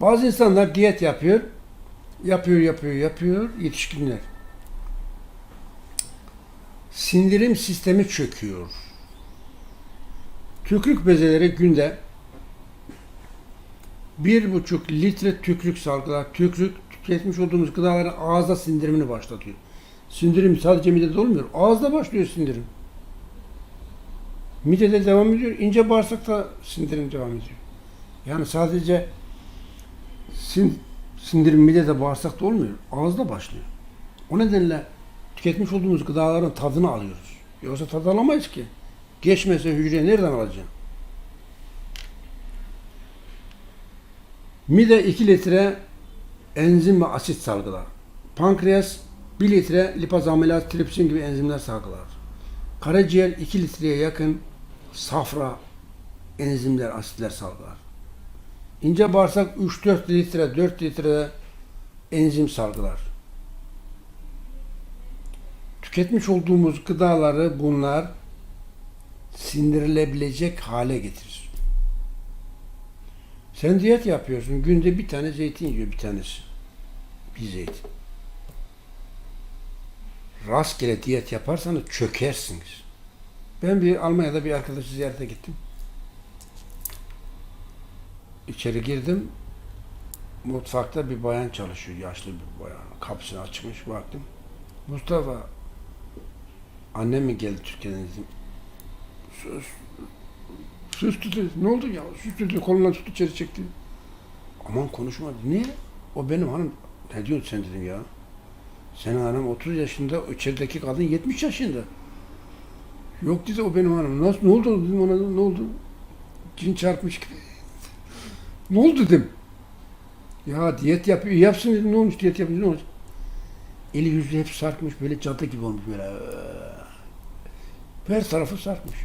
Bazı insanlar diyet yapıyor. Yapıyor, yapıyor, yapıyor. Yetişkinler. Sindirim sistemi çöküyor. Tükürük bezeleri günde bir buçuk litre tükürük salgılar. Tükürük tüketmiş olduğumuz gıdaların ağızda sindirimini başlatıyor. Sindirim sadece midede olmuyor. Ağızda başlıyor sindirim. Midede devam ediyor. ince bağırsakta sindirim devam ediyor. Yani sadece sin, sindirim midede bağırsakta olmuyor. Ağızda başlıyor. O nedenle tüketmiş olduğumuz gıdaların tadını alıyoruz. Yoksa tad alamayız ki. Geçmese hücre nereden alacaksın? Mide 2 litre enzim ve asit salgılar. Pankreas 1 litre lipaz amilat, tripsin gibi enzimler salgılar. Karaciğer 2 litreye yakın safra enzimler, asitler salgılar. İnce bağırsak 3-4 litre, 4 litre enzim salgılar. Tüketmiş olduğumuz gıdaları bunlar sindirilebilecek hale getirir. Sen diyet yapıyorsun. Günde bir tane zeytin yiyor bir tanesi. Bir zeytin. Rastgele diyet yaparsanız çökersiniz. Ben bir Almanya'da bir arkadaşı ziyarete gittim. İçeri girdim. Mutfakta bir bayan çalışıyor. Yaşlı bir bayan. Kapısını açmış baktım. Mustafa annem mi geldi Türkiye'den dedim. Sus. Sus dedi. Ne oldu ya? Sus dedi. Kolundan tuttu içeri çekti. Aman konuşma. Niye? O benim hanım. Ne diyorsun sen dedim ya. Senin hanım 30 yaşında, içerideki kadın 70 yaşında. Yok dedi o benim hanım. Nasıl, ne oldu dedim ona, ne oldu? Cin çarpmış gibi. Ne oldu dedim. Ya diyet yapıyor, yapsın. Ne olmuş diyet yapınca ne olmuş? Eli yüzü hep sarkmış, böyle cadı gibi olmuş böyle. Her tarafı sarkmış.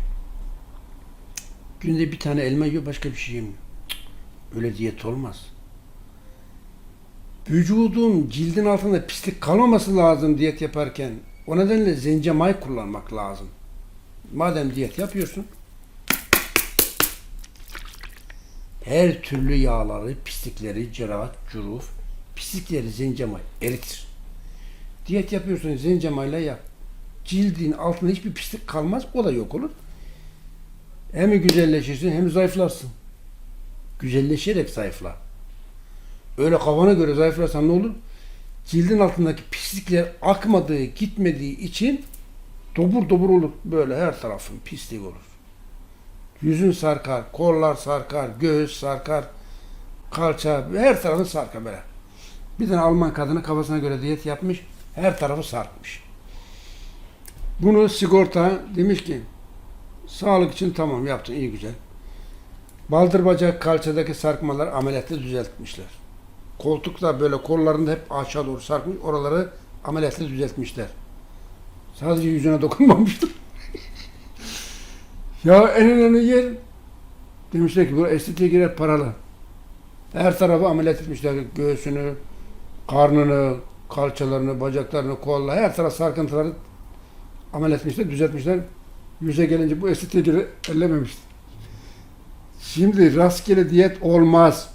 Günde bir tane elma yiyor, başka bir şey yemiyor. Öyle diyet olmaz. Vücudun cildin altında pislik kalmaması lazım diyet yaparken. O nedenle zencemay kullanmak lazım. Madem diyet yapıyorsun, her türlü yağları, pislikleri, cerahat, curuf, pislikleri zencemay eritir. Diyet yapıyorsun zencemayla yap. Cildin altında hiçbir pislik kalmaz, o da yok olur. Hem güzelleşirsin hem zayıflarsın. Güzelleşerek zayıfla. Öyle kafana göre zayıflarsan ne olur? Cildin altındaki pislikler akmadığı, gitmediği için dobur dobur olur. Böyle her tarafın pislik olur. Yüzün sarkar, kollar sarkar, göğüs sarkar, kalça, her tarafın sarkar böyle. Bir tane Alman kadını kafasına göre diyet yapmış, her tarafı sarkmış. Bunu sigorta demiş ki, sağlık için tamam yaptın, iyi güzel. Baldır bacak kalçadaki sarkmalar ameliyatla düzeltmişler. Koltukta böyle kollarında hep aşağı doğru sarkmış. Oraları ameliyatla düzeltmişler. Sadece yüzüne dokunmamıştır. Ya en önemli yer demişler ki bu estetiğe girer paralı. Her tarafı ameliyat etmişler. Göğsünü, karnını, kalçalarını, bacaklarını, kolları her taraf sarkıntıları ameliyat etmişler, düzeltmişler. Yüze gelince bu estetiğe girer ellememiştir. Şimdi rastgele diyet olmaz.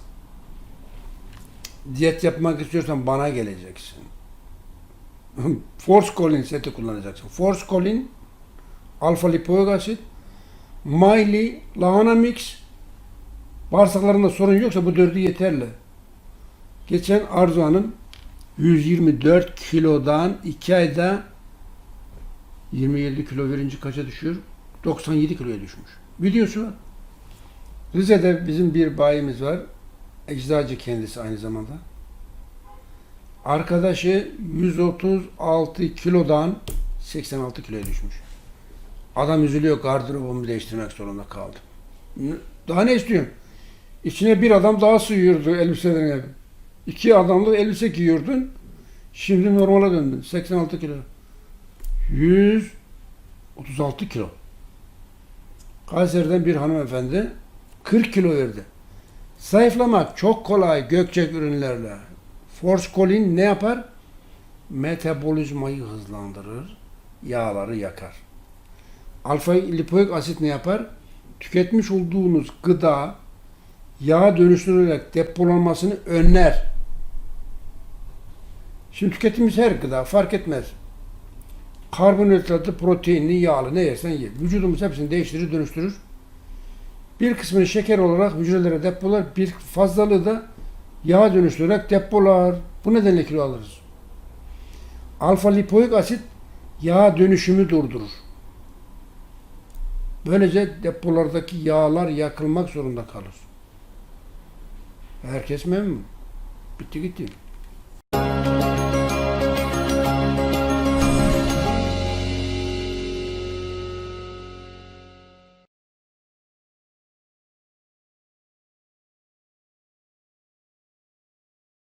Diyet yapmak istiyorsan bana geleceksin. Force Colin seti kullanacaksın. Force Colin, alfa lipoik asit, Miley, lahana mix. Bağırsaklarında sorun yoksa bu dördü yeterli. Geçen Arzu Hanım 124 kilodan 2 ayda 27 kilo verince kaça düşüyor? 97 kiloya düşmüş. Videosu. Rize'de bizim bir bayimiz var. Eczacı kendisi aynı zamanda. Arkadaşı 136 kilodan 86 kiloya düşmüş. Adam üzülüyor gardırobumu değiştirmek zorunda kaldım. Daha ne istiyorsun? İçine bir adam daha sığıyordu elbiselerine. İki adamlı elbise giyiyordun. Şimdi normale döndün. 86 kilo. 136 kilo. Kayseri'den bir hanımefendi 40 kilo verdi. Zayıflamak çok kolay gökçek ürünlerle. Forskolin ne yapar? Metabolizmayı hızlandırır, yağları yakar. Alfa lipoik asit ne yapar? Tüketmiş olduğunuz gıda yağ dönüştürülerek depolanmasını önler. Şimdi tükettiğimiz her gıda fark etmez. Karbonhidratlı, proteinli, yağlı ne yersen ye. Vücudumuz hepsini değiştirir, dönüştürür. Bir kısmını şeker olarak hücrelere depolar, bir fazlalığı da yağ dönüştürerek depolar. Bu nedenle kilo alırız. Alfa lipoik asit yağ dönüşümü durdurur. Böylece depolardaki yağlar yakılmak zorunda kalır. Herkes memnun. Bitti gitti.